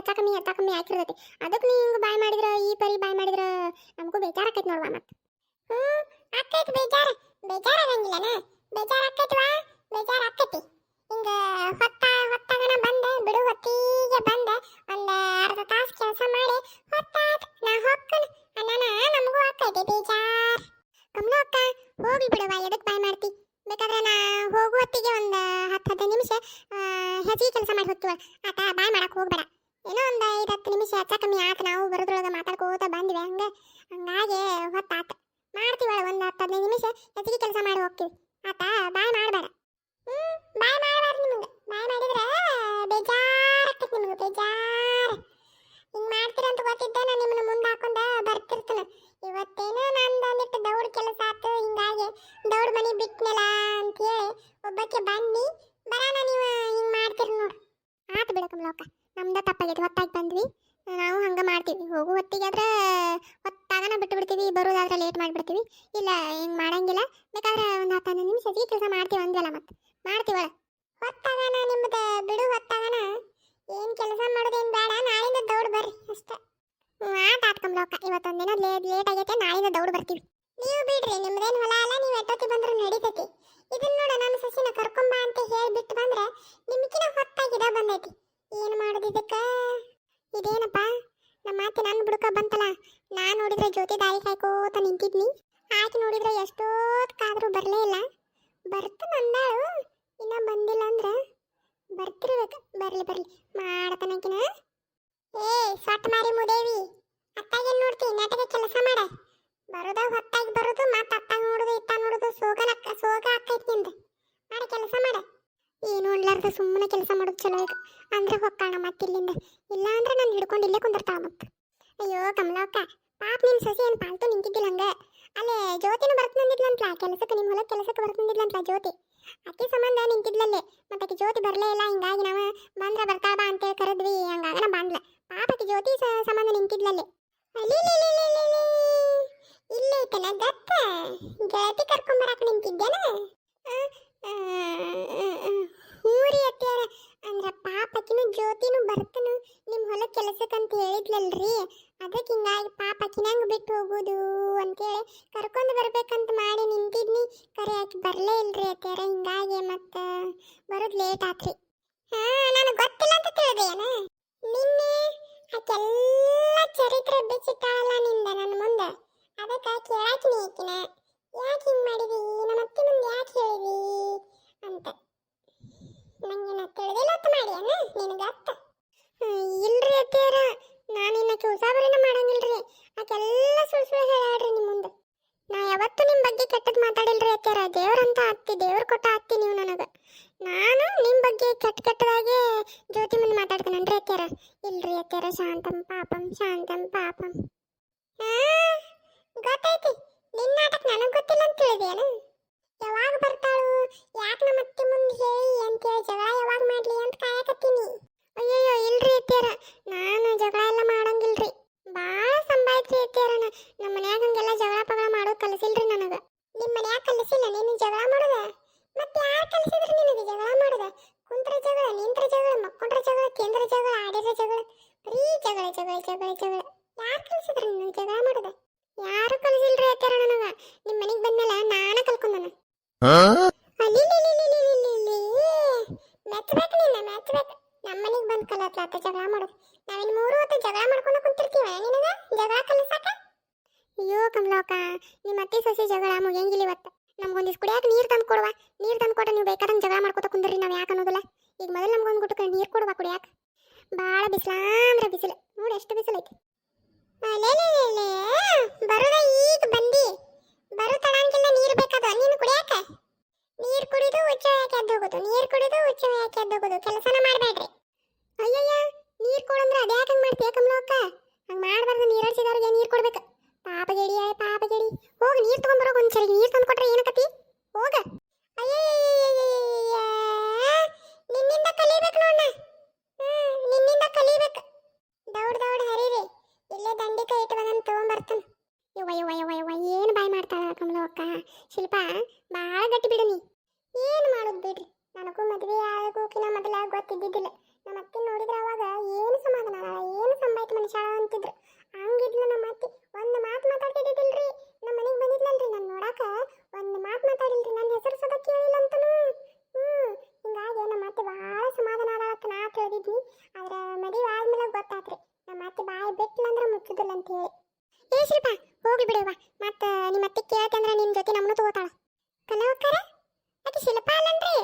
ಹೆಚ್ಚ ಕಮ್ಮಿ ಹೆಚ್ಚ ಕಮ್ಮಿ ಆಗಿರ್ತೈತಿ ಅದಕ್ಕೆ ನೀ ಹಿಂಗೆ ಬಾಯ್ ಮಾಡಿದ್ರ, ಈ ಪರಿ ಬಾಯ್ ಮಾಡಿದ್ರ ನಮಗೂ ಬೇಜಾರ್ ಆಕೈತಿ ನೋಡ್ವಾ ಮತ್ತೆ. ಹ್ಞೂ ಆಕೈತಿ ಬೇಜಾರ. ಬೇಜಾರ್ ಆಗಂಗಿಲ್ಲನ ಬೇಜಾರ್ ಆಕೈತಿವಾ ಬೇಜಾರ್ ಆಕೈತಿ ಹಿಂಗ ಹೊತ್ತ, ಹೊತ್ತಾಗನ ಬಂದ, ಬಿಡು ಹೊತ್ತಿಗೆ ಬಂದ, ಒಂದು ಅರ್ಧ ತಾಸು ಕೆಲಸ ಮಾಡಿ ಹೊತ್ತಾತ್. ನಾ ಹೊಕ್ಕನ, ಅಣ್ಣನ ನಮಗೂ ಆಕೈತಿ ಬೇಜಾರ್. ಕಮ್ನು ಅಕ್ಕ ಹೋಗಿ ಬಿಡವಾ ಎದಕ್ಕೆ ಬಾಯ್ ಮಾಡ್ತಿ? ಬೇಕಾದ್ರೆ ನಾ ಹೋಗು ಹೊತ್ತಿಗೆ ಒಂದು ಹತ್ತು ಹದಿನೈದು ನಿಮಿಷ ಹೆಚ್ಚಿಗೆ ಕೆಲಸ ಮಾಡಿ ಹೊತ್ತು ಆತ ಬಾಯ್ ಮಾಡಕ್ಕೆ ಹೋಗ್ಬೇಡ. ಏನೋ ಒಂದು ಐದು ಹತ್ತು ನಿಮಿಷ, ಹೆಚ್ಚ ಕಮ್ಮಿ ಆತು. ನಾವು ಬರೋದ್ರೊಳಗೆ ಮಾತಾಡ್ಕೋತ ಬಂದ್ವಿ. ಹಂಗೆ, ಹಂಗಾಗಿ ಹೊತ್ತಾತ. ಮಾಡ್ತೀವಿ ಒಂದು ಹತ್ತು ಹದಿನೈದು ನಿಮಿಷ, ಹೆಚ್ಚಿಗೆ ಕೆಲಸ ಮಾಡಿ ಹೋಗ್ತೀವಿ. ಆತಾ, ಬಾಯ್ ಮಾಡಬೇಡ. ಹ್ಞೂ ಬಾಯ್ ಮಾಡಬಾರ್ದು ನಿಮ್ಗೆ. ಬಾಯ್ ಮಾಡಿದ್ರೆ ಬೇಜಾರ್ ನಿಮ್ಗೆ ನಿಮಗೆ ಹಿಂಗೆ ಮಾಡ್ತೀರಂತ ಗೊತ್ತಿದ್ದೆ ನಾನು ನಿಮ್ಮನ್ನು ಮುಂದೆ ಹಾಕೊಂಡು ಬರ್ತಿರ್ತೇನೆ. ನಂದು ದೌಡ್ ಕೆಲಸ ಹಿಂಗಾಗಿ ದೌಡ್ ಮನೆ ಒಬ್ಬಕ್ಕೆ ಬನ್ನಿ. ಬರೋಣ ನೀವು, ಹಿಂಗೆ ಮಾಡ್ತೀರಿ ನೋಡು. ಆತು ಬಿಡ ಕಮಲಕ್ಕ ನಮ್ದ ತಪ್ಪಾಗೈತಿ, ಹೊತ್ತಾಗಿ ಬಂದ್ವಿ. ನಾವು ಹಂಗೆ ಮಾಡ್ತೀವಿ. ಹೋಗು ಹೊತ್ತಿಗೆ ಆದ್ರೆ ಹೊತ್ತಾಗನ ಬಿಟ್ಟು ಬಿಡ್ತೀವಿ ಬರೋದಾದ್ರೆ ಲೇಟ್ ಮಾಡಿಬಿಡ್ತೀವಿ. ಇಲ್ಲ, ಹಿಂಗೆ ಮಾಡಂಗಿಲ್ಲ. ಬೇಕಾದ್ರೆ ಒಂದು ಹತ್ತು ಹನ್ನೊಂದು ನಿಮಿಷ ಸಿಗಿ ಕೆಲಸ ಮಾಡ್ತೀವಿ ಅಂದ್ವಲ್ಲ ಮತ್ತೆ ಮಾಡ್ತೀವಳ ಹೊತ್ತಾಗನ ನಿಮ್ಮದು ಬಿಡು, ಹೊತ್ತಾಗನ. ಏನು ಕೆಲಸ ಮಾಡೋದೇನು ಬೇಡ, ನಾಳಿಂದ ದೌಡ್ ಬರ್ರಿ ಅಷ್ಟೇ. ಆಟ ಇವತ್ತೊಂದು ದಿನ ಲೇಟ್ ಲೇಟ್ ಆಗೈತೆ, ನಾಳಿಂದ ದೌಡ್ ಬರ್ತೀವಿ. ನೀವು ಬಿಡ್ರಿ, ನಿಮ್ದೇನು ಹೊಲ ಅಲ್ಲ ನೀವು ಎಟ್ಟೊತ್ತಿ ಬಂದ್ರೆ ನಡೀತೈತಿ. ಇದನ್ನ ನೋಡ ನಮ್ಮ ಸಸಿನ ಕರ್ಕೊಂಬ ಅಂತ ಹೇಳಿ ಬಿಟ್ಟು ಬಂದ್ರೆ ನಿಮ್ಕಿನ ಹೊತ್ತಾಗಿದ ಬಂದೈತಿ. ಇದೇನಪ್ಪ? ನಮ್ಮ ಮಾತೆ ನನ್ನ ಬುಡಕ ಬಂತಲ್ಲ, ನಾನು ನೋಡಿದ್ರೆ ಜೊತೆ ದಾರಿ ಕಾಯ್ಕೋತ ನಿಂತಿದ್ನಿ. ಆಕೆ ನೋಡಿದ್ರೆ ಎಷ್ಟೊತ್ಕಾದ್ರೂ ಬರಲೇ ಇಲ್ಲ. ಬರ್ತ ಅಂದಾಳು, ಇನ್ನ ಬಂದಿಲ್ಲ ಅಂದ್ರೆ ಬರ್ತಿರ್ಬೇಕು. ಬರ್ಲಿ ಬರ್ಲಿ ಮಾಡತನಕಿನ ಏ ಸೊಟ್ಟ ಮಾರಿ ಮುದೇವಿ ಅತ್ತಾಗೇನ್ ನೋಡ್ತಿ? ನೆಟಗೆ ಕೆಲಸ ಮಾಡ. ಬರೋದ ಹೊತ್ತಾಗಿ ಬರೋದು, ಮತ್ತೆ ಅತ್ತಾಗ ನೋಡುದು, ಇತ್ತ ನೋಡುದು, ಸೋಗನ ಸೋಗ ಆಕೈತಿ ನಿಂದ. ಮಾಡಿ, ಕೆಲಸ ಮಾಡ. ಏನು ಅನ್ಲಾರ್ದ ಸುಮ್ಮನೆ ಕೆಲಸ ಮಾಡೋದು ಚಲೋ ಅಂದ್ರೆ ಹೊಕ್ಕಾಣ ಮತ್ತಿಲ್ಲಿಂದ. ಇಲ್ಲ ಅಂದ್ರೆ ಹಿಡ್ಕೊಂಡು ಇಲ್ಲೇ ಕುಂದಿರ್ತಾಳ ಮತ್ತೆ ಅಯ್ಯೋ ಕಮಲಕ್ಕ, ಪಾಪ ನಿನ್ ಸಸಿ ಏನು ಪಾಲ್ತು ನಿಂತಿದ್ದಿಲ್ಲ ಹಂಗ? ಅಲ್ಲೇ ಜ್ಯೋತಿನ ಬರ್ತಂದಿದ್ಲಂತ್ಲ ಕೆಲಸಕ್ಕೆ ನಿಮ್ಮ ಹೊಲಕ್ಕೆ ಕೆಲಸಕ್ಕೆ ಬರ್ತಂದಿದ್ಲಂತ್ಲ ಜ್ಯೋತಿ. ಅಕ್ಕಿ ಸಂಬಂಧ ನಿಂತಿದ್ಲಲ್ಲೇ ಮತ್ತೆ ಆಕಿ ಜ್ಯೋತಿ ಬರಲೇ ಇಲ್ಲ, ಹಿಂಗಾಗಿ ನಾವು ಬಂದ್ರ ಬರ್ತಾ ಬಾ ಅಂತೇಳಿ ಕರೆದ್ವಿ ಹಂಗಾಗ ನಾ ಬಂದ್ಲ ಪಾಪಕ್ಕೆ ಜ್ಯೋತಿ ಸ- ಸಂಬಂಧ ನಿಂತಿದ್ಲಲ್ಲೇ. ಇಲ್ಲೇ ಐತಲ್ಲ ಗತ್ತ ಗೆಳತಿ ಕರ್ಕೊಂಬರಕ್ಕೆ ನಿಂತಿದ್ದೇನ ಹೂರಿ ಅತ್ಯಾರ ಅಂದ್ರ ಪಾಪಕಿನು ಜ್ಯೋತಿನು ಬರ್ತನು ನಿಮ್ಮ ಹೊಲ ಕೆಲಸಕ್ಕಂತ ಹೇಳಿದ್ಲಲ್ರಿ. ಅದಕ್ಕೆ ಹಿಂಗಾಗಿ ಪಾಪ ಕಿನಂಗ್ ಬಿಟ್ಟು ಹೋಗುದು ಅಂತೇಳಿ ಕರ್ಕೊಂಡು ಬರ್ಬೇಕಂತ ಮಾಡಿ ನಿಂತಿದ್ನಿ. ಕರೆ ಆಕೆ ಬರಲೇ ಇಲ್ರಿ ಅತ್ಯಾರ ಹಿಂಗಾಗಿ ಮತ್ತ ಬರೋದು ಲೇಟ್ ಆತ್ರಿ. ಹಾ, ನನಗೆ ಗೊತ್ತಿಲ್ಲ ಅಂತ ತಿಳಿದೇನ ನಿನ್ನೆ ಆಕೆಲ್ಲ ಚರಿತ್ರೆ ಬಿಚ್ಚಿಟ್ಟಾಳಲ್ಲ ನಿಂದ ನನ್ನ ಮುಂದೆ ಅದಕ್ಕೆ ಕೇಳಾಕಿನಿ ಆಕಿನ ಯಾಕೆ ಹಿಂಗೆ ಮಾಡಿದಿ ನಮ್ಮ ಅತ್ತೆ ಮುಂದೆ ಯಾಕೆ ಹೇಳಿದಿ ಅಂತ ನಂಗೇನ ತಿಳಿದಿಲ್ಲ ಅಂತ ಮಾಡಿ ಅಣ್ಣ ನಿನಗೆ ಅತ್ತ ಇಲ್ರಿ ಅತ್ತೆಯರ ನಾನು ಇನ್ನಕ್ಕೆ ಉಸಾಬರಿನ ಮಾಡಂಗಿಲ್ರಿ ಆಕೆಲ್ಲ ಸುಳ್ಳು ಸುಳ್ಳು ಹೇಳಾಡ್ರಿ ನಿಮ್ಮ ಮುಂದೆ ನಾ ಯಾವತ್ತೂ ನಿಮ್ಮ ಬಗ್ಗೆ ಕೆಟ್ಟದ್ದು ಮಾತಾಡಿಲ್ರಿ ಅತ್ತೆಯರ. ದೇವ್ರಂತ ಅತ್ತಿ ದೇವ್ರು ಕೊಟ್ಟ ಅತ್ತಿ ನೀವು ನನಗೆ. ನಾನು ನಿಮ್ಮ ಬಗ್ಗೆ ಕೆಟ್ಟ ಕೆಟ್ಟದಾಗೆ ಜ್ಯೋತಿ ಮುಂದೆ ಮಾತಾಡ್ತೇನನ್ರಿ ಅತ್ತೆಯರ. ಇಲ್ರಿ ಅತ್ತೆಯರ, ಶಾಂತಂ ಪಾಪಂ ಶಾಂತಂ ಪಾಪಂ. ಗೊತ್ತೈತಿ ನಿನ್ನ ನಾಟಕ ನನಗೆ ಗೊತ್ತಿಲ್ಲ ಅಂತ ತಿಳಿದೇನು ಯಾವಾಗ ಬರ್ತಾಳು? ಯಾಕೆ ನಮ್ಮ ಅತ್ತೆ ಮುಂದೆ ಹೇಳಿ ಅಂತೇಳಿ ಜಗಳ ಯಾವಾಗ ಮಾಡ್ಲಿ ಅಂತ ಕಾಯಕತ್ತೀನಿ ಅಯ್ಯಯ್ಯೋ ಇಲ್ರಿ ಅತ್ತೆಯರ ನಾನು ಜಗಳ ಎಲ್ಲ ಮಾಡಂಗಿಲ್ರಿ ಭಾಳ ಸಂಭಾಯ್ತ್ರಿ ಅತ್ತೆಯರ ನಮ್ಮ ಮನ್ಯಾಗ ಹಂಗೆಲ್ಲ ಜಗಳ ಪಗಳ ಮಾಡೋದು ಕಲಿಸಿಲ್ರಿ ನನಗೆ ನಿಮ್ಮ ಮನ್ಯಾಗ ಕಲಿಸಿಲ್ಲ ನೀನು ಜಗಳ ಮಾಡೋದ? ಮತ್ತೆ ಯಾರು ಕಲಿಸಿದ್ರು ನಿನಗೆ ಜಗಳ ಮಾಡುದ? ಕುಂತ್ರ ಜಗಳ ನಿಂತ್ರ ಜಗಳ ಮಕ್ಕೊಂಡ್ರ ಜಗಳ ಕೇಂದ್ರ ಜಗಳ ಆಡಿರ ಜಗಳ ಬರೀ ಜಗಳ ಜಗಳ ಜಗಳ ಜಗಳ. ಯಾರು ಕಲಿಸಿದ್ರು ನಿನ್ನ ಜಗಳ ಮಾಡುದ? ಯಾರು ಕಲಿಸಿಲ್ರಿ ಅತ್ತಾರ ನನಗೆ? ನಿಮ್ಮ ಮನೆಗೆ ಬಂದ್ಮೇಲೆ ನಾನ ಕಲ್ಕೊಂಡನ. ಮೆಚ್ಚಬೇಕು ನಿನ್ನ ನಿನ್ನ ನಮ್ಮ ಮನೆಗೆ ಬಂದು ಕಲತ್ಲಾತ ಜಗಳ ಮಾಡೋದು. ನಾವಿನ್ ಮೂರು ಹೊತ್ತು ಜಗಳ ಮಾಡ್ಕೊಂಡು ಕುಂತಿರ್ತೀವ ನಿನಗ? ಜಗಳ ಕಲಿಸಾಕ? ಅಯ್ಯೋ ಕಮಲಕ್ಕ ನಿಮ್ಮ ಅತ್ತೆ ಸೊಸೆ ಜಗಳ ಮುಗಿಯಂಗಿಲ್ಲ ಇವತ್ತು. ನಮ್ಗೊಂದಿಷ್ಟು ಕುಡಿಯಾಕ ನೀರು ತಂದು ಕೊಡುವ. ನೀರು ತಂದು ಕೊಟ್ರೆ ನೀವು ಬೇಕಾದಂಗೆ ಜಗಳ ಮಾಡ್ಕೊತ ಕುಂದ್ರಿ ನಾವು ಯಾಕೆ ಅನ್ನೋದಿಲ್ಲ. ಈಗ ಮೊದಲು ನಮ್ಗೊಂದು ಗುಟ್ಟಕ್ಕೆ ನೀರು ಕೊಡುವ ಕುಡಿಯಾಕ. ಭಾಳ ಬಿಸಿಲ ಅಂದ್ರೆ ಬಿಸಿಲು. ನೋಡಿ ಎಷ್ಟು ಬಿಸಿಲು ಐತಿ. ಅಲೇಲೇಲೇಲೇ, ಬರೋದ ಈಗ ಬಂದಿ. ಬರು ತಡಂಗಿಲ್ಲ ನೀರು ಬೇಕಾದ ನೀನು ಕುಡಿಯಾಕ. ನೀರು ಕುಡಿದು ಉಚ್ಚ ಯಾಕೆ ಎದ್ದೋಗೋದು ನೀರು ಕುಡಿದು ಉಚ್ಚ ಯಾಕೆ ಎದ್ದೋಗೋದು ಕೆಲಸನ ಮಾಡಬೇಡ್ರಿ ಅಯ್ಯಯ್ಯ ನೀರು ಕೊಡಂದ್ರೆ ಅದ್ಯಾಕೆ ಹಂಗೆ ಮಾಡ್ತೀಯ ಕಮಲಕ್ಕ? ಹಂಗೆ ಮಾಡಬಾರ್ದು. ನೀರು ಹರಿಸಿದವ್ರಿಗೆ ನೀರು ಕೊಡ್ಬೇಕು. ಪಾಪ ಗೆಡಿ ಆಯ್ ಪಾಪ ಗೆಡಿ ಹೋಗಿ ನೀರು ತೊಗೊಂಬರೋಕೆ ಒಂದ್ಸರಿ ನೀರು ತಂದು ಕೊಟ್ರೆ ಏನಕತಿ? ಹೋಗ. ನಿನ್ನಿಂದ ಕಲಿಬೇಕು ಹ್ಮ್, ನಿನ್ನಿಂದ ಕಲಿಬೇಕು. ದೌಡ್ ದೌಡ್ ಹರಿರಿ. ಇಲ್ಲೇ ದಂಡಿ ಕೈ ಇಟ್ಕೊಂಡ್ ತೊಗೊಂಬರ್ತಾನೆ. ಯವ್ವ ಯವ್ವ ಯವ್ವ ಏನು ಬಾಯ್ ಮಾಡ್ತಾಳ ಕಮಲಕ್ಕ ಶಿಲ್ಪ ಭಾಳ ಗಟ್ಟಿ ಬಿಡು ನೀ. ಏನು ಮಾಡೋದು ಬಿಡ್ರಿ? ನನಗೂ ಮದುವೆ ಆಗೋಕಿನ ಮೊದಲ ಗೊತ್ತಿದ್ದಿದ್ದಿಲ್ಲ ನಮ್ಮ ಅತ್ತೆ ನೋಡಿದ್ರ ಅವಾಗ ಏನು ಸಮಾಧಾನ ಆಗಲ್ಲ ಏನು ಸಂಬಾಯ್ತು ಮನುಷ್ಯ ಅಂತಿದ್ರು ಹಂಗಿದ್ಲು ನಮ್ಮ ಅತ್ತೆ ಒಂದು ಮಾತು ಮಾತಾಡ್ತಿದ್ದಿಲ್ರಿ ನಮ್ಮ ಮನೆಗೆ ಬಂದಿದ್ಲಲ್ರಿ ನಾನು ನೋಡಾಕ ಒಂದು ಮಾತು ಮಾತಾಡಿಲ್ರಿ? ನನ್ನ ಹೆಸರು ಸದ ಕೇಳಿಲ್ಲ ಅಂತನೂ. ಹ್ಮ್ ಹಿಂಗಾಗಿ ನಮ್ಮ ಅತ್ತೆ ಭಾಳ ಸಮಾಧಾನ ಆಗತ್ತ ನಾ ತಿಳಿದಿದ್ನಿ ಆದ್ರೆ ಮದುವೆ ಆದ್ಮೇಲೆ ಗೊತ್ತಾತ್ರಿ, ನಮ್ಮ ಅತ್ತೆ ಬಾಯಿ ಬಿಟ್ಲಂದ್ರ ಮುಚ್ಚುದಿಲ್ಲ ಅಂತ ಹೇಳಿ. ಏ ಶಿಲ್ಪ ಹೋಗಿ ಬಿಡುವ ಮತ್ತೆ ನಿಮ್ಮ ಅತ್ತೆ ಕೇಳ್ತಂದ್ರೆ ನಿಮ್ಮ ಜೊತೆ ನಮ್ಮನ್ನು ತಗೋತಾಳ. ಕಲವಕ್ಕರ ಅದು ಶಿಲ್ಪ ಅಲ್ಲನ್ರಿ?